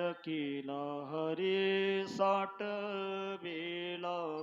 केला हरी साठ वेला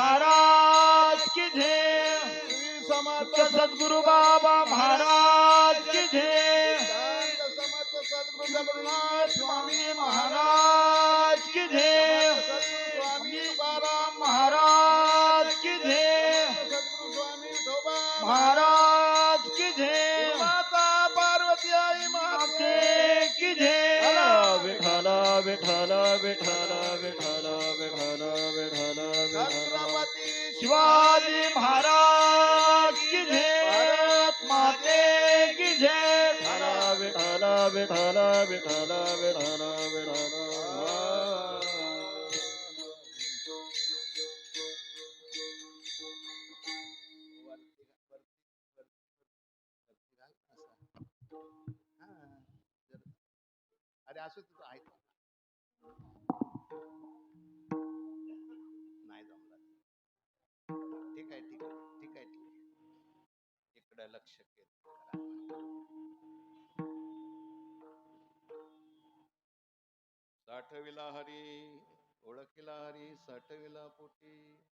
महाराज की जय। समर्थ सदगुरु बाबा महाराज की जय। सद्गुरु जगन्नाथ स्वामी महाराज की जय। स्वामी तुकाराम महाराज की जय। महाराज की जय। माता पार्वती आई माते की जय। विठ्ठल विठ्ठल विठ्ठल शिवाजी महाराज की जय भारत माते की जय। विठ्ठल विठ्ठल विठ्ठल विठ्ठल विठ्ठल अरे असं तुझं ऐक आहे ठीक आहे ठीक आहे ठीक आहे. इकडे लक्ष केंद्रित करा. साठविला हरी ओळखिला हरी साठविला पोटी.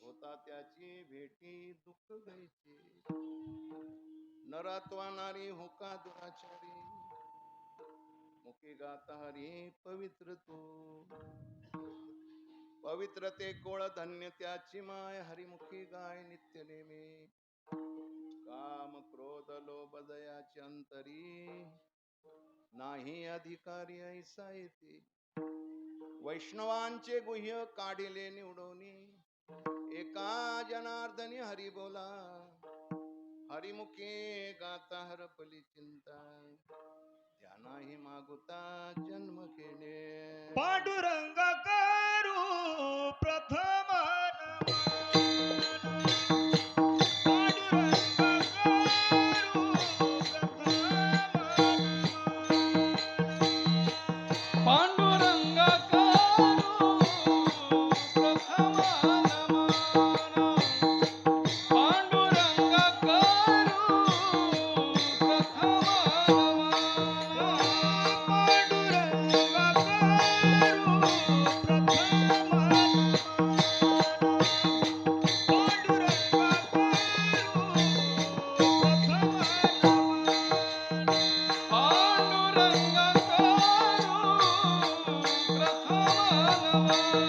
होता त्याची भेटी दुःख गायची नरात्वानारी होका दुराचारी. मुखी गाता हरी पवित्र तू. पवित्र ते कोळ धन्य त्याची माय हरिमुखी गाय नित्य नेमी. काम क्रोध लोभ दयाची अंतरी. नाही अधिकारी ऐसा येते. वैष्णवांचे गुह्य काढिले निवडोनी. एका जनार्दनी हरी बोला. हरिमुखे गाता हरपली चिंता. ध्यानाही मागुता जन्म केले पांडुरंग करू प्रथम प्रथम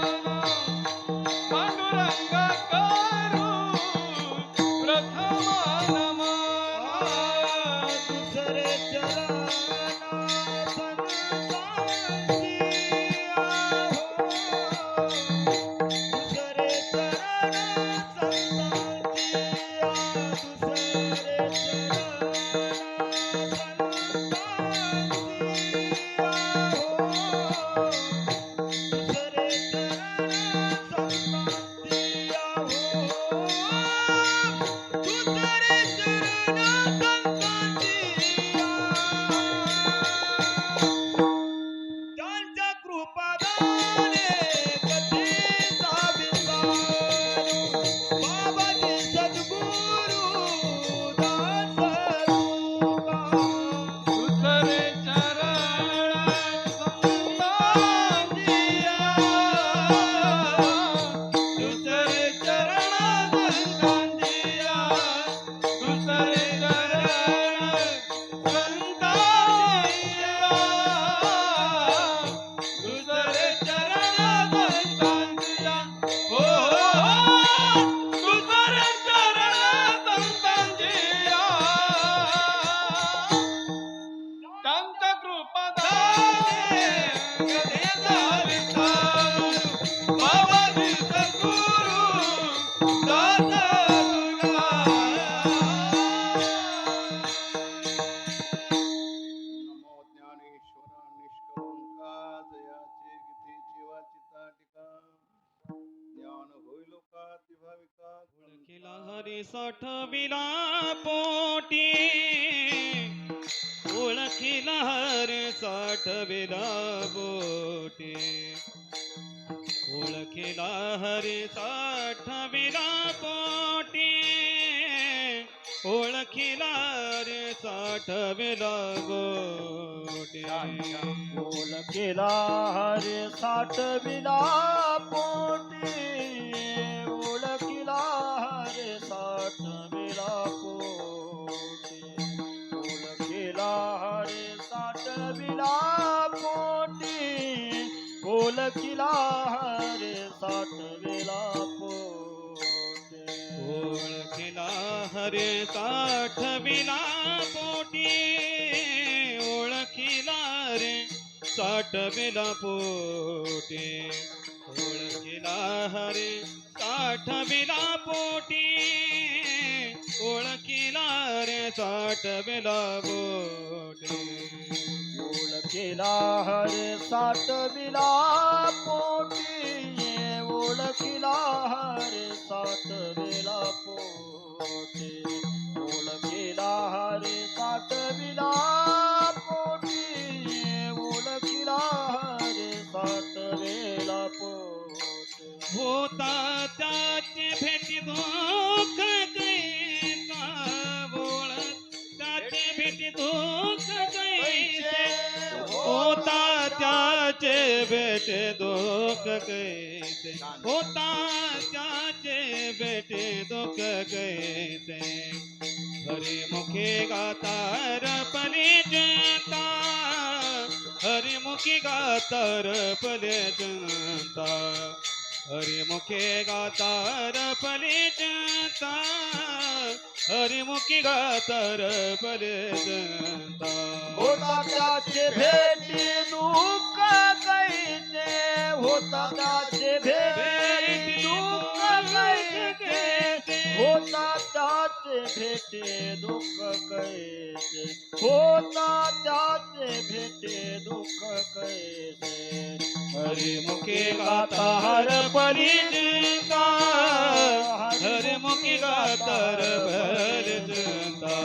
लोकाति हरी साठविला पोटी. ओळखीला हरी साठविला पोटी. ओळखीला हरी साठविला पोटी. ओळखीला हरी साठविला गोटी ओळखीला हरे साठविला पोटी. ओळखीला हरे साठविला पोटी ओळखीला हरे साठविला पोटी ओळखीला रे साठ साठविला पोटी ओळखीला हरे साठविला पोटी ओळखीला रे साठ साठविला पोटी ओळखीला हरे साठविला पोटी ओळखीला हरे साठविला पोटी ओळखीला हरे साठविला पोटी ओळखीला हरे साठविला पोटी होता त्याची भेटी दुःख त्याचे भेटे दुःख कैसे? होता बेटे भेटे गए थे हरी मुखे गातार पले जनता। हरी मुखी गातार पले जनता। हरी मुखे गातार पले जनता। हरी मुखी गातार पले जनता ओ होता त्याचे भेटी दुःख कैसे होता त्याचे भेटी त्याचे भेटे दुःख कैसे? होता त्याचे भेटे दुख कैसे? हरिमुखे गाता हर परी चिंता हरिमुखे गाता हर भर चिंता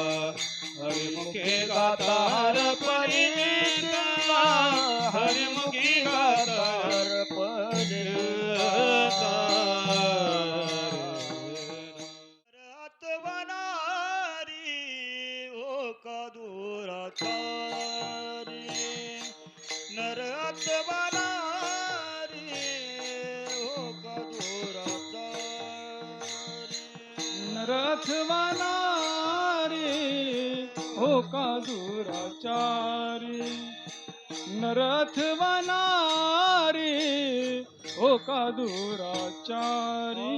हरिमुखे गाता हर परी चिंता हरिमुखे दुराचारी नरथवानारी हो का दुराचारी।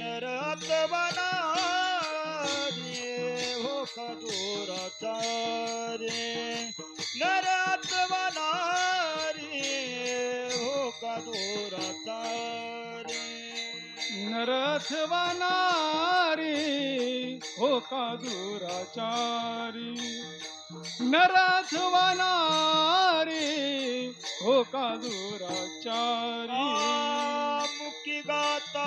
नरत वनारी हो कदुराचारी नरत वनारी हो नरथ नरथवानारी हो का दुराचारी। नरथवानारी हो का दुराचारी? मुखी गाता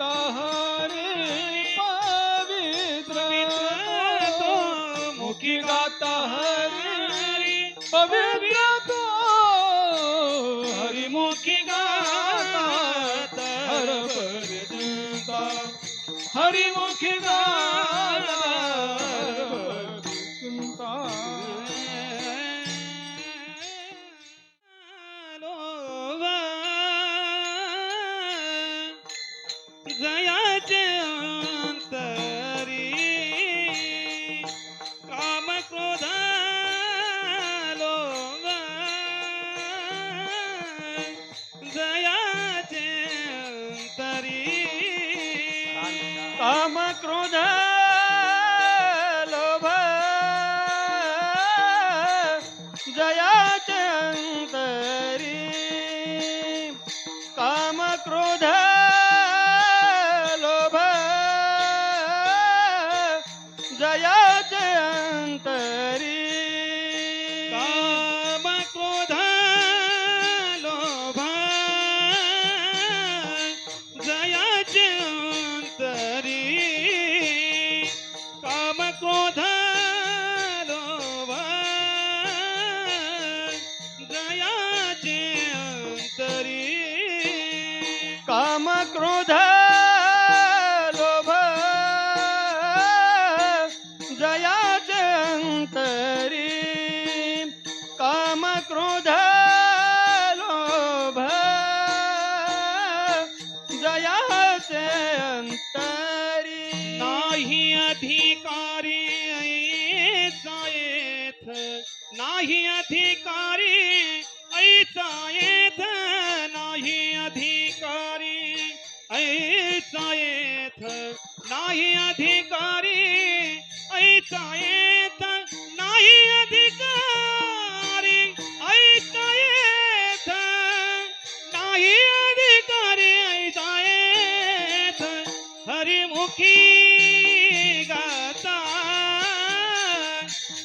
गाता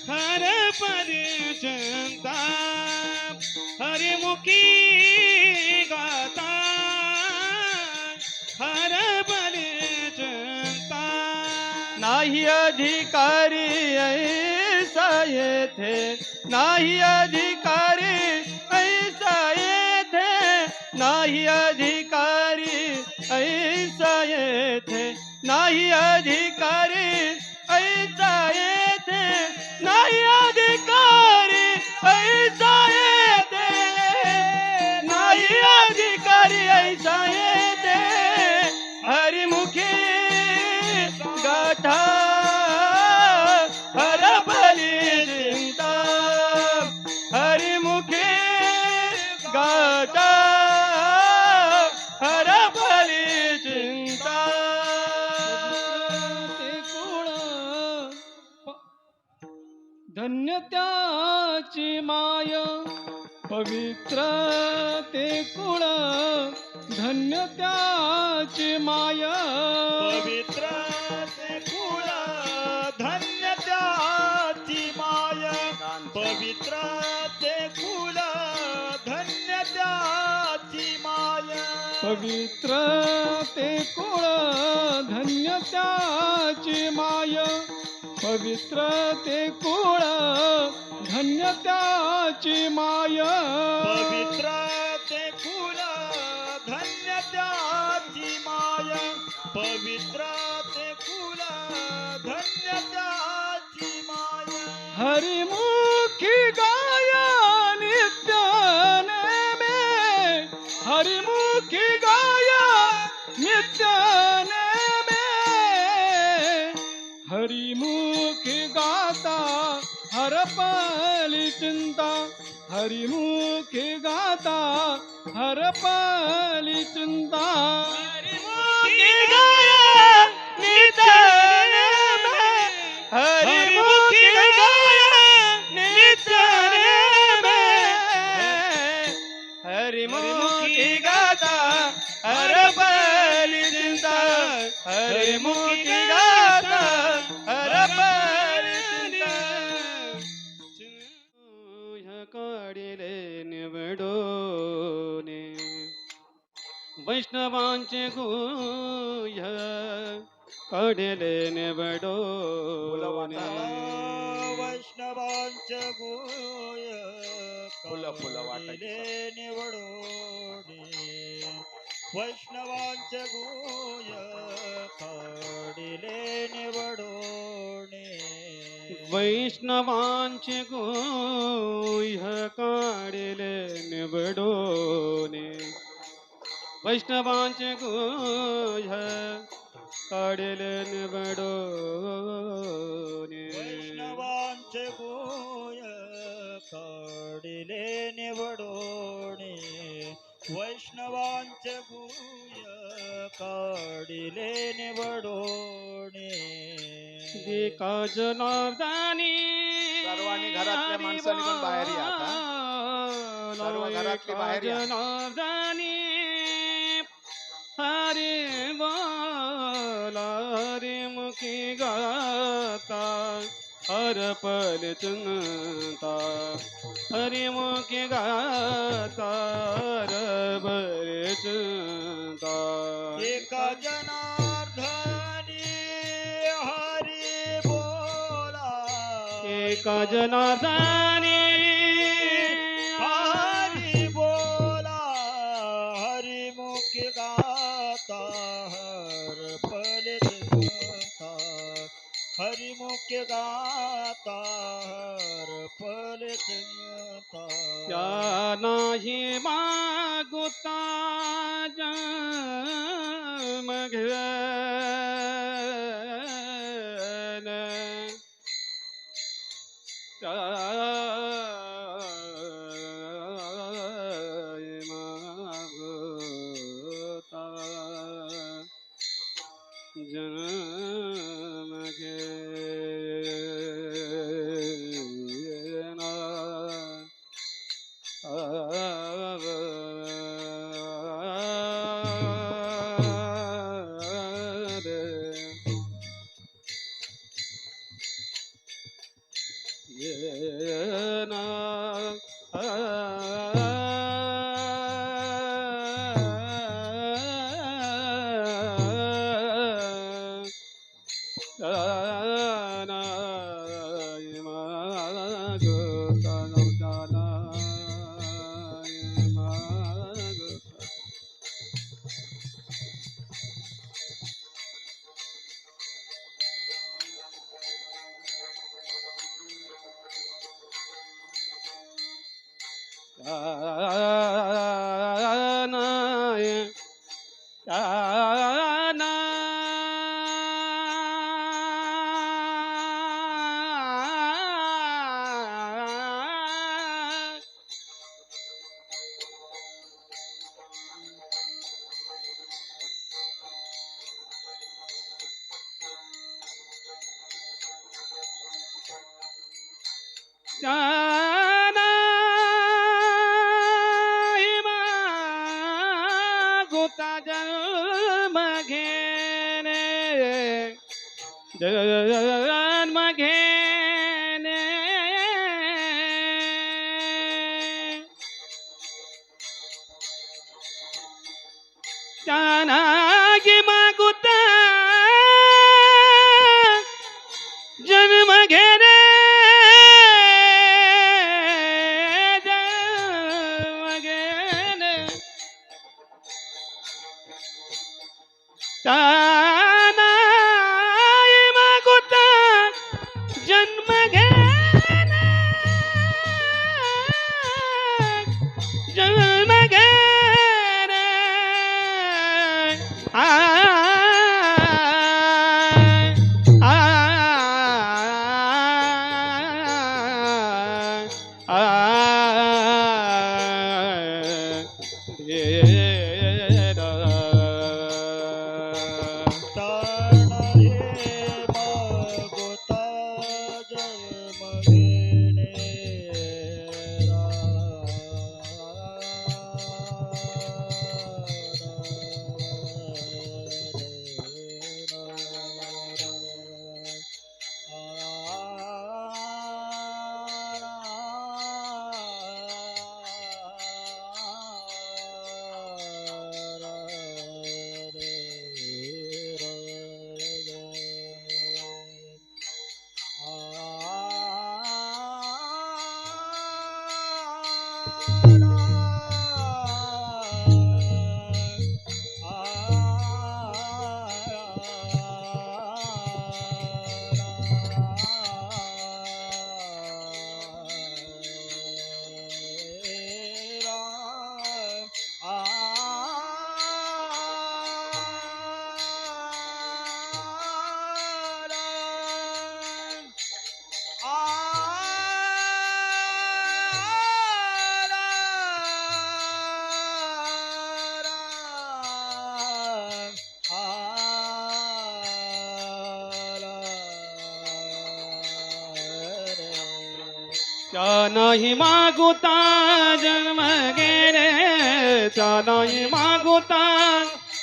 हर हरिमुखी गाता हर परिचिंता नाही अधिकारी ऐसा येथे नाही अधिकारी ऐसा येथे नाही अधिकारी नाही अधिकारी पवित्र ते कुळ धन्य त्याची माय. पवित्र ते कुळ धन्य त्याची माय. पवित्र ते कुल धन्य त्याची माय. पवित्र ते कुल धन्य त्याची माय. हरिमुखी गाय हरिमुखी गाता हर पाली चिंता। हरिमुख गाय वैष्णवांचे गुह्य काढले निवडोने वैष्णवांच गोय फुलं- फुलं वाटायची. काढले निवडोने वैष्णवांच गोय काढले निवडोने वैष्णवांचे गुह्य काढले निवडोने वैष्णवांचे गुह्य काढले निवडोने वैष्णवांच गोय काढले निवडोणे वैष्णवांच गोय काढले निवडोणे एका जनार्दनी सर्वांनी घरातल्या माणसांनी पण बाहेर या आता. सर्व घरातली बाहेर या. जनार्दनी हरे बोला हरे मुखी गाता हर पल चिंता हरे मुखी गाता हर पल चिंता एका जनार्दनी हरी बोला। एका जनार्दनी मुख्य गाता हर पल चिंता। या नाही मागुता जन्म घेन जन्म घेणे नाही मागुता, जन्म गेले नाही मागुता,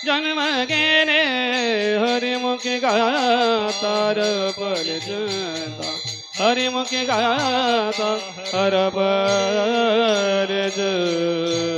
जन्म गेले हरिमुखी गातार परजता हरिमुखी गाता हर परज चिंता